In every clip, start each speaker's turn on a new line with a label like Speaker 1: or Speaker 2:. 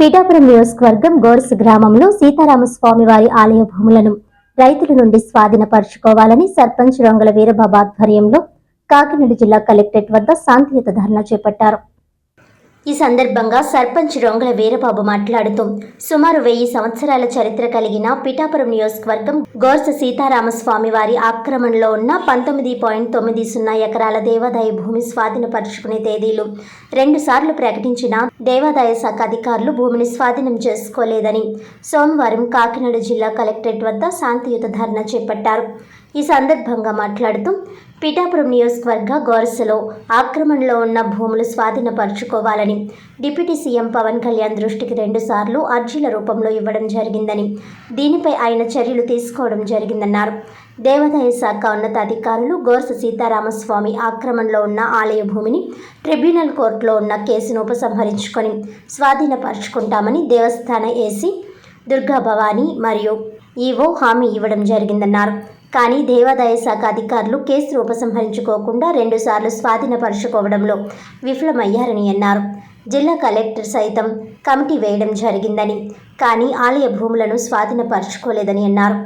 Speaker 1: పీఠాపురం నియోజకవర్గం గోర్స్ గ్రామంలో సీతారామస్వామి వారి ఆలయ భూములను రైతుల నుండి స్వాధీనపరచుకోవాలని సర్పంచ్ రొంగల వీరబాబు ఆధ్వర్యంలో కాకినాడ జిల్లా కలెక్టరేట్ వద్ద శాంతియుత ధర్నా చేపట్టారు. ఈ సందర్భంగా సర్పంచ్ రొంగల వీరబాబు మాట్లాడుతూ సుమారు వెయ్యి సంవత్సరాల చరిత్ర కలిగిన పిఠాపురం నియోజకవర్గం గోర్స సీతారామస్వామి వారి ఆక్రమణలో ఉన్న పంతొమ్మిది పాయింట్ తొమ్మిది సున్నా ఎకరాల దేవాదాయ భూమి స్వాధీనపరుచుకునే తేదీలు రెండుసార్లు ప్రకటించిన దేవాదాయ శాఖ అధికారులు భూమిని స్వాధీనం చేసుకోలేదని సోమవారం కాకినాడ జిల్లా కలెక్టరేట్ వద్ద శాంతియుత ధర్నా చేపట్టారు. ఈ సందర్భంగా మాట్లాడుతూ పిఠాపురం నియోజకవర్గ గోరసలో ఆక్రమణలో ఉన్న భూములు స్వాధీనపరుచుకోవాలని డిప్యూటీ సీఎం పవన్ కళ్యాణ్ దృష్టికి రెండుసార్లు అర్జీల రూపంలో ఇవ్వడం జరిగిందని దీనిపై ఆయన చర్యలు తీసుకోవడం జరిగిందన్నారు. దేవాదాయ శాఖ ఉన్నతాధికారులు గోర్స సీతారామస్వామి ఆక్రమణలో ఉన్న ఆలయ భూమిని ట్రిబ్యునల్ కోర్టులో ఉన్న కేసును ఉపసంహరించుకొని స్వాధీనపరుచుకుంటామని దేవస్థాన ఏసీ దుర్గా భవానీ మరియు ఈవో హామీ ఇవ్వడం జరిగిందన్నారు. కానీ దేవాదాయ శాఖ అధికారులు కేసును ఉపసంహరించుకోకుండా రెండుసార్లు స్వాధీనపరచుకోవడంలో విఫలమయ్యారని అన్నారు. జిల్లా కలెక్టర్ సైతం కమిటీ వేయడం జరిగిందని కానీ ఆలయ భూములను స్వాధీనపరచుకోలేదని అన్నారు.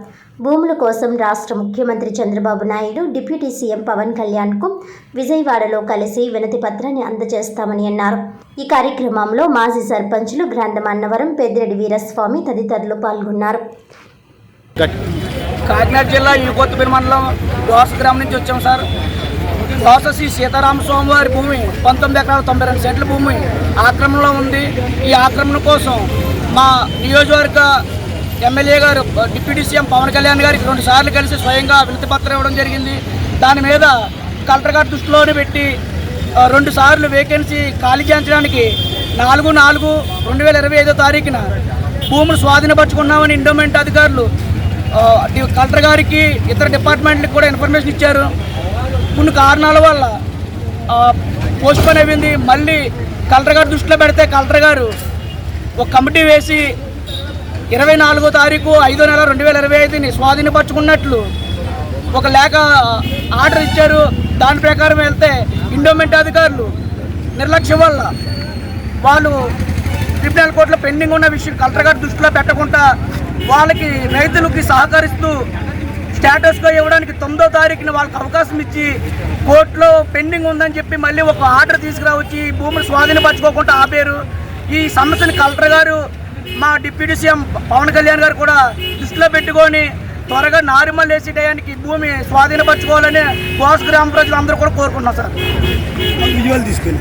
Speaker 1: భూముల కోసం రాష్ట్ర ముఖ్యమంత్రి చంద్రబాబు నాయుడు డిప్యూటీ సీఎం పవన్ కళ్యాణ్కు విజయవాడలో కలిసి వినతి పత్రాన్ని అందజేస్తామని అన్నారు. ఈ కార్యక్రమంలో మాజీ సర్పంచులు గ్రంథం అన్నవరం పెద్దిరెడ్డి వీరస్వామి తదితరులు పాల్గొన్నారు.
Speaker 2: కాకినాడ జిల్లా ఈ కొత్తపల్లి మండలం దోస గ్రామం నుంచి వచ్చాం సార్. దోస శ్రీ సీతారామ స్వామి వారి భూమి పంతొమ్మిది ఎకరాల తొంభై రెండు సెంట్ల భూమి ఆక్రమణలో ఉంది. ఈ ఆక్రమణ కోసం మా నియోజకవర్గ ఎమ్మెల్యే గారు డిప్యూటీ సీఎం పవన్ కళ్యాణ్ గారికి రెండు సార్లు కలిసి స్వయంగా వినతి పత్రం ఇవ్వడం జరిగింది. దాని మీద కలెక్టర్ గారి దృష్టిలోనే పెట్టి రెండు సార్లు వేకెన్సీ ఖాళీ చేయించడానికి నాలుగు నాలుగు రెండు వేల ఇరవై ఐదో తారీఖున భూములు స్వాధీనపరచుకున్నామని ఇండోమెంట్ అధికారులు కలెక్టర్ గారికి ఇతర డిపార్ట్మెంట్లకు కూడా ఇన్ఫర్మేషన్ ఇచ్చారు. కొన్ని కారణాల వల్ల పోస్ట్ పోన్ అయింది మళ్ళీ కలెక్టర్ గారు దృష్టిలో పెడితే కలెక్టర్ గారు ఒక కమిటీ వేసి ఇరవై నాలుగో తారీఖు ఐదో నెల రెండు వేల ఇరవై ఐదుని స్వాధీనపరచుకున్నట్లు ఒక లేఖ ఆర్డర్ ఇచ్చారు. దాని ప్రకారం వెళ్తే ఇండోమెంట్ అధికారులు నిర్లక్ష్యం వల్ల వాళ్ళు ట్రిబ్యునల్ కోర్టులో పెండింగ్ ఉన్న విషయం కలెక్టర్ గారు దృష్టిలో పెట్టకుండా వాళ్ళకి రైతులకి సహకరిస్తూ స్టేటస్గా ఇవ్వడానికి తొమ్మిదో తారీఖున వాళ్ళకి అవకాశం ఇచ్చి కోర్టులో పెండింగ్ ఉందని చెప్పి మళ్ళీ ఒక ఆర్డర్ తీసుకురావచ్చి భూమిని స్వాధీనపరచుకోకుండా ఆపారు. ఈ సమస్యను కలెక్టర్ గారు మా డిప్యూటీ సీఎం పవన్ కళ్యాణ్ గారు కూడా దృష్టిలో పెట్టుకొని త్వరగా నారిమల్ వేసే టయానికి భూమి స్వాధీనపరచుకోవాలని కోస గ్రామ ప్రజలు అందరూ కూడా కోరుకుంటున్నాం సార్.
Speaker 3: తీసుకెళ్ళి.